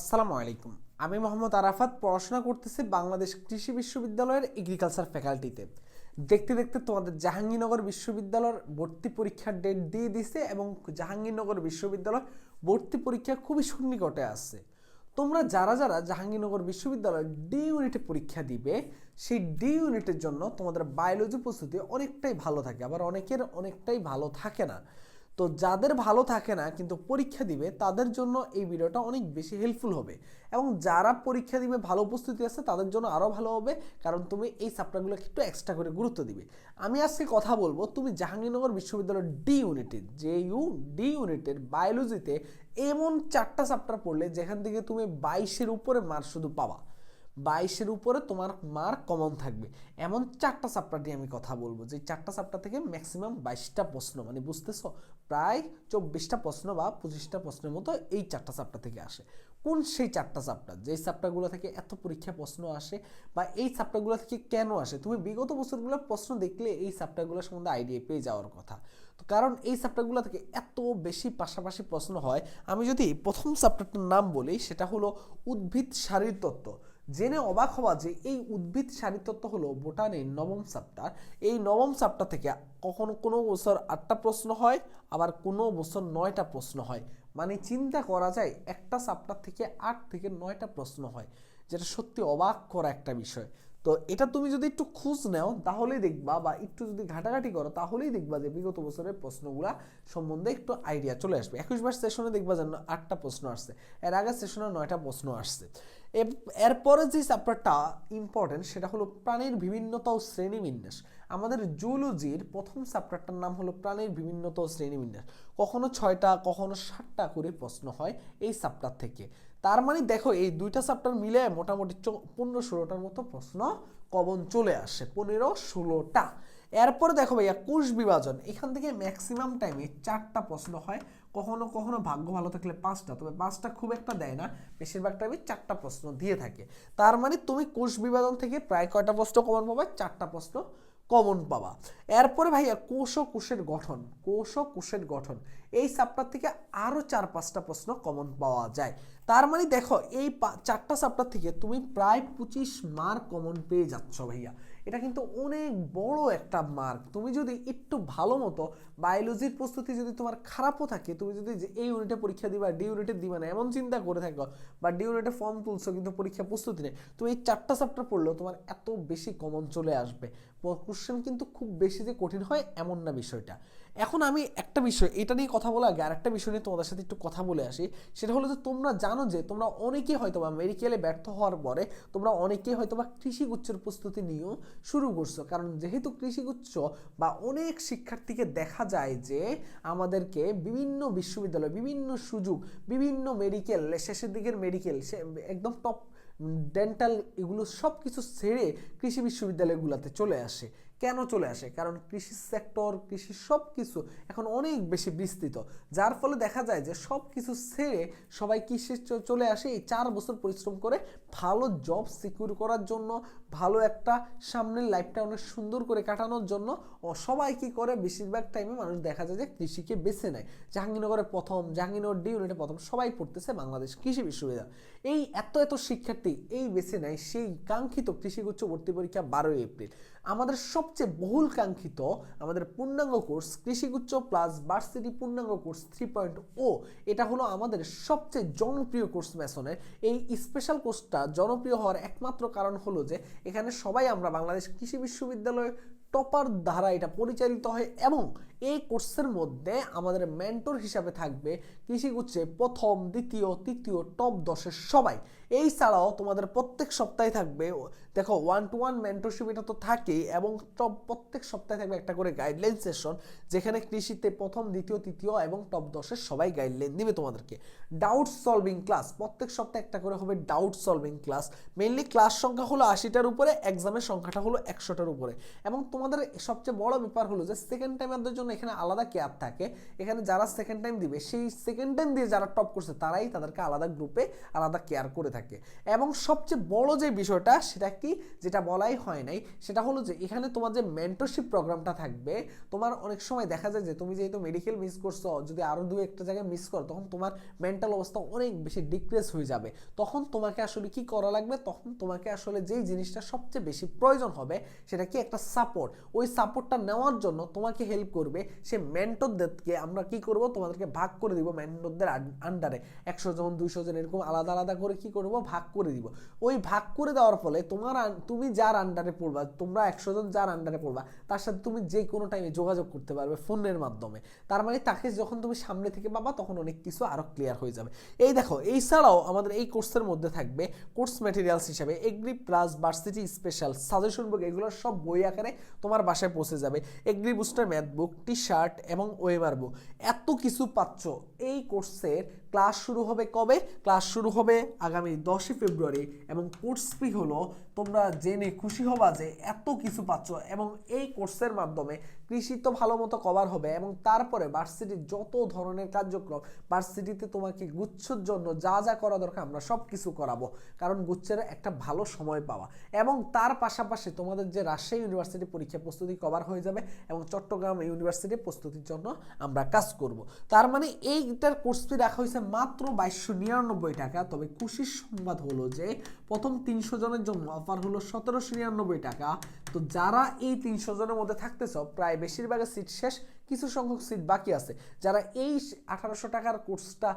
আসসালামু আলাইকুম। আমি মোহাম্মদ আরাফাত, পড়াশোনা করতেছি বাংলাদেশ কৃষি বিশ্ববিদ্যালয়ের এগ্রিকালচার ফ্যাকাল্টিতে দেখতে দেখতে তোমাদের জাহাঙ্গীরনগর বিশ্ববিদ্যালয়ের ভর্তি পরীক্ষার ডেট দিয়ে দিছে এবং জাহাঙ্গীরনগর বিশ্ববিদ্যালয় ভর্তি পরীক্ষা খুবই সন্নিকটে আসছে তোমরা যারা যারা জাহাঙ্গীরনগর বিশ্ববিদ্যালয়ের ডি ইউনিটে পরীক্ষা দিবে, সেই ডি ইউনিটের জন্য তোমাদের বায়োলজি প্রস্তুতি অনেকটাই ভালো থাকে। আবার অনেকের অনেকটাই ভালো থাকে না। তো যাদের ভালো থাকে না কিন্তু পরীক্ষা দিবে, তাদের জন্য এই ভিডিওটা অনেক বেশি হেল্পফুল হবে। এবং যারা পরীক্ষা দিবে, ভালো উপস্থিতি আছে, তাদের জন্য আরও ভালো হবে, কারণ তুমি এই চ্যাপ্টারগুলোকে একটু এক্সট্রা করে গুরুত্ব দিবে। আমি আজকে কথা বলব, তুমি জাহাঙ্গীরনগর বিশ্ববিদ্যালয়ের ডি ইউনিটের যে ইউ ডি ইউনিটের বায়োলজিতে এমন চারটা চ্যাপ্টার পড়লে, যেখান থেকে তুমি বাইশের উপরে মার্ক শুধু পাবা। বাইশের উপরে তোমার মার্ক কমন থাকবে। এমন চারটা চ্যাপ্টার নিয়ে আমি কথা বলব, যে চারটা চ্যাপ্টার থেকে ম্যাক্সিমাম বাইশটা প্রশ্ন মানে বুঝতেছো? প্রায় চব্বিশটা প্রশ্ন বা পঁচিশটা প্রশ্নের মতো এই চারটা চ্যাপ্টার থেকে আসে। কোন সেই চারটা চ্যাপ্টার যেই চ্যাপ্টারগুলো থেকে এত পরীক্ষা প্রশ্ন আসে বা এই চ্যাপ্টারগুলো থেকে কেন আসে? তুমি বিগত বছরগুলোর প্রশ্ন দেখলে এই চ্যাপ্টারগুলোর সম্বন্ধে আইডিয়া পেয়ে যাওয়ার কথা। তো কারণ এই চ্যাপ্টারগুলো থেকে এত বেশি পাশাপাশি প্রশ্ন হয়, আমি যদি প্রথম চ্যাপ্টারটার নাম বলি, সেটা হলো উদ্ভিদ শারীরতত্ত্ব জেনে অবাক হওয়া যে এই উদ্ভিদ শারীরতত্ত্ব হলো বোটানির নবম চ্যাপ্টার। এই নবম চ্যাপ্টার থেকে কখনো কোনো বছর আটটা প্রশ্ন হয়, আবার কোনো বছর নয়টা প্রশ্ন হয়। মানে চিন্তা করা যায়, একটা চ্যাপ্টার থেকে আট থেকে নয়টা প্রশ্ন হয়, যেটা সত্যি অবাক করা একটা বিষয়। তো এটা তুমি যদি একটু খোঁজ নাও, তাহলেই দেখবা বা একটু যদি ঘাটাঘাটি করো, তাহলেই দেখবা যে বিগত বছরের প্রশ্নগুলা সম্বন্ধে একটু আইডিয়া চলে আসবে। একুশ বার সেশনে দেখবা যেন আটটা প্রশ্ন আসছে, এর আগের সেশনে নয়টা প্রশ্ন আসছে। এরপরে যে চ্যাপ্টারটা ইম্পর্টেন্ট সেটা হলো প্রাণীর বিভিন্নতা ও শ্রেণীবিন্যাস। আমাদের জুলজির প্রথম চ্যাপ্টারটার নাম হলো প্রাণীর বিভিন্নতা ও শ্রেণীবিন্যাস। কখনো ছয়টা, কখনো ষাটটা করে প্রশ্ন হয় এই চ্যাপ্টার থেকে। তার মানে দেখো, এই দুইটা চ্যাপ্টার মিলে মোটামুটি পনেরো ষোলোটার মতো প্রশ্ন কমন চলে আসে, পনেরো ষোলোটা। এরপরে দেখো ভাইয়া কোষ বিভাজন, এখান থেকে ম্যাক্সিমাম টাইমে চারটা প্রশ্ন হয়। কখনো কখনো ভাগ্য ভালো থাকলে পাঁচটা, তবে পাঁচটা খুব একটা দেয় না। বেশিরভাগ টাইমে চারটা প্রশ্ন দিয়ে থাকে। তার মানে তুমি কোষ বিভাজন থেকে প্রায় কয়টা প্রশ্ন কমন পাবা? চারটা প্রশ্ন কমন পাবা। এরপরে ভাইয়া কোষ ও কোষের গঠন, কোষ ও কোষের গঠন, এই চ্যাপ্টার থেকে আরও চার পাঁচটা প্রশ্ন কমন পাওয়া যায়। তার মানে দেখো, এই চারটা চ্যাপ্টার থেকে তুমি প্রায় পঁচিশ মার্ক কমন পেয়ে যাচ্ছ ভাইয়া। এটা কিন্তু অনেক বড় একটা মার্ক তুমি যদি একটু ভালো মতো বায়োলজির প্রস্তুতি যদি তোমার খারাপও থাকে, তুমি যদি এই ইউনিটে পরীক্ষা দিবা ডি ইউনিটে দিবা না, এমন চিন্তা করে থাকো বা ডি ইউনিটে ফর্ম তুলছো কিন্তু পরীক্ষা প্রস্তুতি নেই, তুমি এই চারটা চ্যাপ্টার পড়লেও তোমার এত বেশি কমন চলে আসবে। কোশ্চেন কিন্তু খুব বেশি যে কঠিন হয় এমন না বিষয়টা। এখন আমি একটা বিষয়, এটা নিয়ে কথা বলার আগে আরেকটা বিষয় নিয়ে তোমাদের সাথে একটু কথা বলে আসি। সেটা হলো যে তোমরা জানো যে তোমরা অনেকেই হয়তো বা মেডিকেলে ব্যর্থ হওয়ার পরে তোমরা অনেকেই হয়তো বা কৃষিগুচ্ছের প্রস্তুতি নিয়েও শুরু করছ। কারণ যেহেতু কৃষিগুচ্ছ বা অনেক শিক্ষার্থীকে দেখা যায় যে আমাদেরকে বিভিন্ন বিশ্ববিদ্যালয়, বিভিন্ন সুযোগ, বিভিন্ন মেডিকেল শেষের দিকের মেডিকেল সে একদম টপ ডেন্টাল এগুলো সব কিছু ছেড়ে কৃষি বিশ্ববিদ্যালয়গুলোতে চলে আসে। কেন চলে আসে? কারণ কৃষি সেক্টর কৃষি সব কিছু এখন অনেক বেশি বিস্তৃত। যার ফলে দেখা যায় যে সব কিছু ছেড়ে সবাই কৃষি চলে আসে এই চার বছর পরিশ্রম করে ভালো জব সিকিউর করার জন্য, ভালো একটা সামনের লাইফটা অনেক সুন্দর করে কাটানোর জন্য। সবাই কি করে? বেশিরভাগ টাইমে মানুষ দেখা যায় যে কৃষিকে বেছে নেয়। জাহাঙ্গীরনগরের প্রথম, জাহাঙ্গীরনগর ডি ইউনিটে প্রথম সবাই পড়তেছে বাংলাদেশ কৃষি বিশ্ববিদ্যালয়। এই এত এত শিক্ষার্থী এই বেছে নেয় সেই কাঙ্ক্ষিত কৃষিগুচ্ছ ভর্তি পরীক্ষা বারোই এপ্রিল। আমাদের সবচেয়ে বহুল কাঙ্ক্ষিত আমাদের পূর্ণাঙ্গ কোর্স, কৃষিগুচ্ছ প্লাস ভার্সিটি পূর্ণাঙ্গ কোর্স থ্রি পয়েন্ট ও এটা হলো আমাদের সবচেয়ে জনপ্রিয় কোর্স ম্যাসনের। এই স্পেশাল কোর্সটা জনপ্রিয় হওয়ার একমাত্র কারণ হলো যে, এখানে সবাই আমরা বাংলাদেশ কৃষি বিশ্ববিদ্যালয়ের টপার দ্বারা এটা পরিচালিত হয় এবং এই কোর্সের মধ্যে আমাদের মেন্টর হিসাবে থাকবে কৃষিগুচ্ছে প্রথম, দ্বিতীয়, তৃতীয় টপ দশের সবাই। এই ছাড়াও তোমাদের প্রত্যেক সপ্তাহে থাকবে, দেখো ওয়ান টু ওয়ান মেন্টরশিপ এটা তো থাকেই এবং টপ প্রত্যেক সপ্তাহে থাকবে একটা করে গাইডলাইন সেশন যেখানে কৃষিতে প্রথম, দ্বিতীয়, তৃতীয় এবং টপ দশের সবাই গাইডলাইন দিবে তোমাদেরকে। ডাউট সলভিং ক্লাস প্রত্যেক সপ্তাহে একটা করে হবে doubt solving class mainly class সংখ্যা হলো আশিটার উপরে এক্সামের সংখ্যাটা হলো একশোটার উপরে। এবং তোমাদের সবচেয়ে বড় ব্যাপার হলো যে সেকেন্ড টাইমারদের জন্য এখানে আলাদা কেয়ার থাকে। এখানে যারা সেকেন্ড টাইম দিবে, সেই সেকেন্ড টাইম দিয়ে যারা টপ করছে, তারাই তাদেরকে আলাদা গ্রুপে আলাদা কেয়ার করে থাকে। এবং সবচেয়ে বড় যে বিষয়টা, সেটা কি? যেটা বলাই হয় নাই, সেটা হলো যে এখানে তোমার যে মেন্টরশিপ প্রোগ্রামটা থাকবে, তোমার অনেক সময় দেখা যায় যে তুমি যেহেতু মেডিকেল মিস করছ, যদি আরও দু একটা জায়গায় মিস করো, তখন তোমার মেন্টাল অবস্থা অনেক বেশি ডিক্রেস হয়ে যাবে। তখন তোমাকে আসলে কি করা লাগবে? তখন তোমাকে আসলে যেই জিনিসটা সবচেয়ে বেশি প্রয়োজন হবে, সেটা কি? একটা সাপোর্ট ওই সাপোর্টটা নেওয়ার জন্য তোমাকে হেল্প করবে সে মেন্টরদেরকে আমরা কি করব? তোমাদেরকে ভাগ করে দিব মেন্টরদের আন্ডারে একশো জন, দুইশো জন এরকম আলাদা আলাদা করে কি করব? ভাগ করে দিব। ওই ভাগ করে দেওয়ার ফলে তোমার তুমি যার আন্ডারে পড়বা, তোমরা একশো জন যার আন্ডারে পড়বা, তার সাথে তুমি যে কোনো টাইমে যোগাযোগ করতে পারবে ফোনের মাধ্যমে। তার মানে তাকে যখন তুমি সামনে থেকে পাবা, তখন অনেক কিছু আরও ক্লিয়ার হয়ে যাবে। এই দেখো এই ছাড়াও আমাদের এই কোর্সের মধ্যে থাকবে কোর্স ম্যাটেরিয়ালস হিসাবে agri plus varsity special suggestion book এগুলো সব বই আকারে তোমার বাসায় পৌঁছে যাবে। Agri booster math book T shirt এবং ওয়েমার বুক এত কিছু পাচ্ছ। এই কোর্সের ক্লাস শুরু হবে কবে? ক্লাস শুরু হবে আগামী দশই ফেব্রুয়ারি এবং কোর্স ফি হলো তোমরা জেনে খুশি হবা যে এত কিছু পাচ্ছ এবং এই কোর্সের মাধ্যমে কৃষি তো ভালো মতো কভার হবে এবং তারপরে ভার্সিটির যত ধরনের কার্যক্রম ভার্সিটিতে তোমাকে গুচ্ছর জন্য যা যা করা দরকার আমরা সব কিছু করাবো। কারণ গুচ্ছের একটা ভালো সময় পাওয়া। এবং তার পাশাপাশি তোমাদের যে রাজশাহী ইউনিভার্সিটি পরীক্ষা প্রস্তুতি কভার হয়ে যাবে এবং চট্টগ্রাম ইউনিভার্সিটি প্রস্তুতির জন্য আমরা কাজ করব। তার মানে এইটার কোর্স ফি রাখা হয়েছে মাত্র বাইশশো নিরানব্বই টাকা। তবে খুশির সংবাদ হলো যে প্রথম তিনশো জনের জন্য অফার হলো সতেরোশো নিরানব্বই টাকা। তো যারা এই তিনশো জনের মধ্যে থাকতেছ, প্রায় বেশিরভাগের সিট শেষ, কিছু সংখ্যক সিট বাকি আছে। যারা এই আঠারোশো টাকার কোর্সটা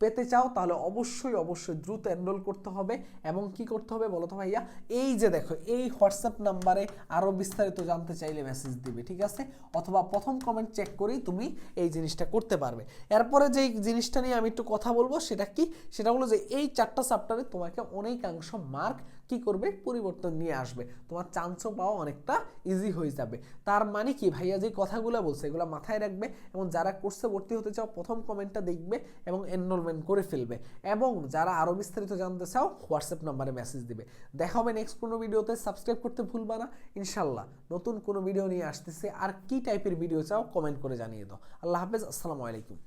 পেতে চাও, তাহলে অবশ্যই অবশ্যই দ্রুত এনরোল করতে হবে। এবং কি করতে হবে বলো তো ভাইয়া? এই যে দেখো, এই হোয়াটসঅ্যাপ নাম্বারে আরও বিস্তারিত জানতে চাইলে মেসেজ দিবে, ঠিক আছে? অথবা প্রথম কমেন্ট চেক করেই তুমি এই জিনিসটা করতে পারবে। এরপরে যে জিনিসটা নিয়ে আমি একটু কথা বলব, সেটা কি? সেটা হলো যে এই চারটা চ্যাপ্টারে তোমাকে অনেকাংশ মার্ক কি করবে? পরিবর্তন নিয়ে আসবে। তোমার চান্সও পাওয়া অনেকটা ইজি হয়ে যাবে। তার মানে কি? ভাইয়া যে কথাগুলো বলছে, এগুলো মাথায় রাখবে এবং যারা কোর্সে ভর্তি হতে চাও, প্রথম কমেন্টটা দেখবে এবং এনরোলমেন্ট করে ফেলবে। এবং যারা আরও বিস্তারিত জানতে চাও, হোয়াটসঅ্যাপ নাম্বারে মেসেজ দিবে। দেখা হবে নেক্সট কোনো ভিডিওতে সাবস্ক্রাইব করতে ভুলবা না। ইনশাল্লাহ নতুন কোনো ভিডিও নিয়ে আসতেছে। আর কি টাইপের ভিডিও চাও কমেন্ট করে জানিয়ে দাও। আল্লাহ হাফেজ। আসসালামু আলাইকুম।